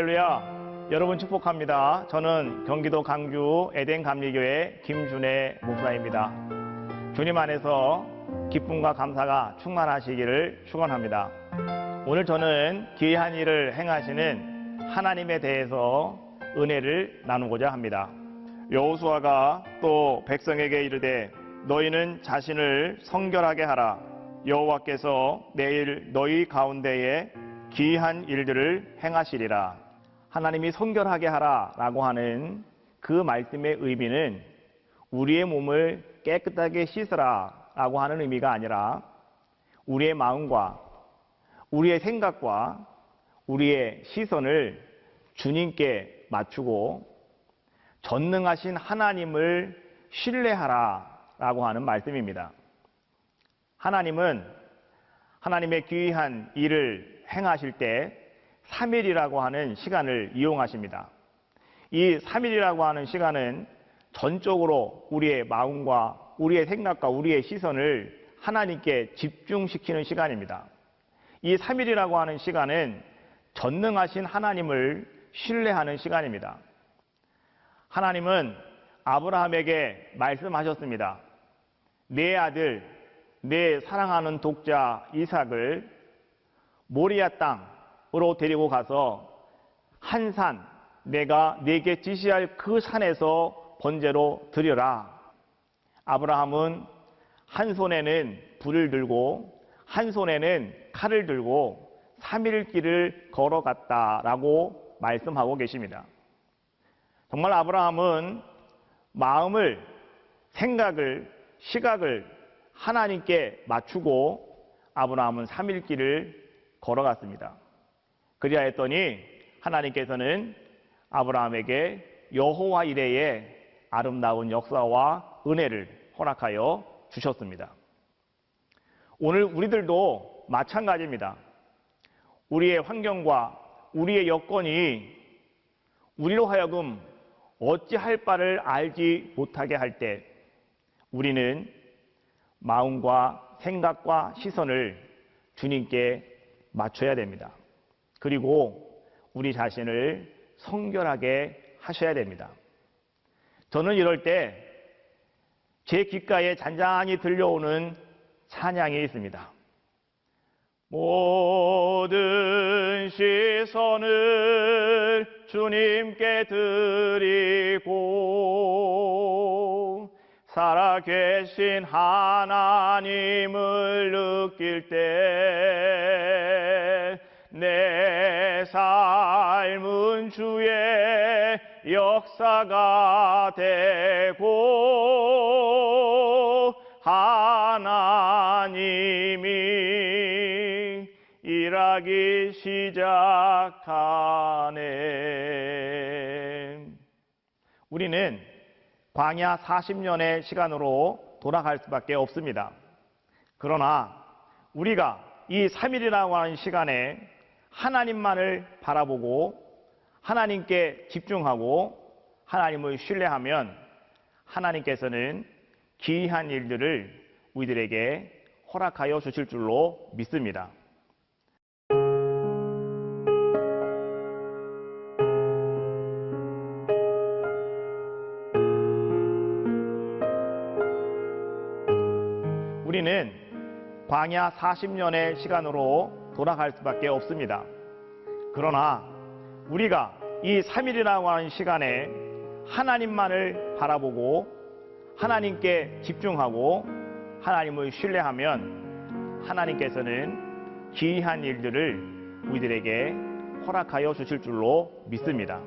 할렐루야. 여러분 축복합니다. 저는 경기도 강주 에덴 감리교회 김준혜 목사입니다. 주님 안에서 기쁨과 감사가 충만하시기를 축원합니다. 오늘 저는 귀한 일을 행하시는 하나님에 대해서 은혜를 나누고자 합니다. 여호수아가 또 백성에게 이르되 너희는 자신을 성결하게 하라. 여호와께서 내일 너희 가운데에 귀한 일들을 행하시리라. 하나님이 성결하게 하라라고 하는 그 말씀의 의미는 우리의 몸을 깨끗하게 씻으라라고 하는 의미가 아니라 우리의 마음과 우리의 생각과 우리의 시선을 주님께 맞추고 전능하신 하나님을 신뢰하라라고 하는 말씀입니다. 하나님은 하나님의 귀한 일을 행하실 때 3일이라고 하는 시간을 이용하십니다. 이 3일이라고 하는 시간은 전적으로 우리의 마음과 우리의 생각과 우리의 시선을 하나님께 집중시키는 시간입니다. 이 3일이라고 하는 시간은 전능하신 하나님을 신뢰하는 시간입니다. 하나님은 아브라함에게 말씀하셨습니다. 내 아들, 내 사랑하는 독자 이삭을 모리아 땅 으로 데리고 가서 한 산, 내가 네게 지시할 그 산에서 번제로 드려라. 아브라함은 한 손에는 불을 들고 한 손에는 칼을 들고 3일 길을 걸어갔다라고 말씀하고 계십니다. 정말 아브라함은 마음을, 생각을, 시각을 하나님께 맞추고 아브라함은 3일 길을 걸어갔습니다. 그리하였더니 하나님께서는 아브라함에게 여호와 이레의 아름다운 역사와 은혜를 허락하여 주셨습니다. 오늘 우리들도 마찬가지입니다. 우리의 환경과 우리의 여건이 우리로 하여금 어찌할 바를 알지 못하게 할 때 우리는 마음과 생각과 시선을 주님께 맞춰야 됩니다. 그리고 우리 자신을 성결하게 하셔야 됩니다. 저는 이럴 때 제 귓가에 잔잔히 들려오는 찬양이 있습니다. 모든 시선을 주님께 드리고 살아계신 하나님을 느낄 때내 삶은 주의 역사가 되고 하나님이 일하기 시작하네. 우리는 광야 40년의 시간으로 돌아갈 수밖에 없습니다. 그러나 우리가 이 3일이라고 하는 시간에 하나님만을 바라보고 하나님께 집중하고 하나님을 신뢰하면 하나님께서는 기이한 일들을 우리들에게 허락하여 주실 줄로 믿습니다. 우리는 광야 40년의 시간으로 돌아갈 수밖에 없습니다. 그러나 우리가 이 3일이라고 하는 시간에 하나님만을 바라보고 하나님께 집중하고 하나님을 신뢰하면 하나님께서는 기이한 일들을 우리들에게 허락하여 주실 줄로 믿습니다.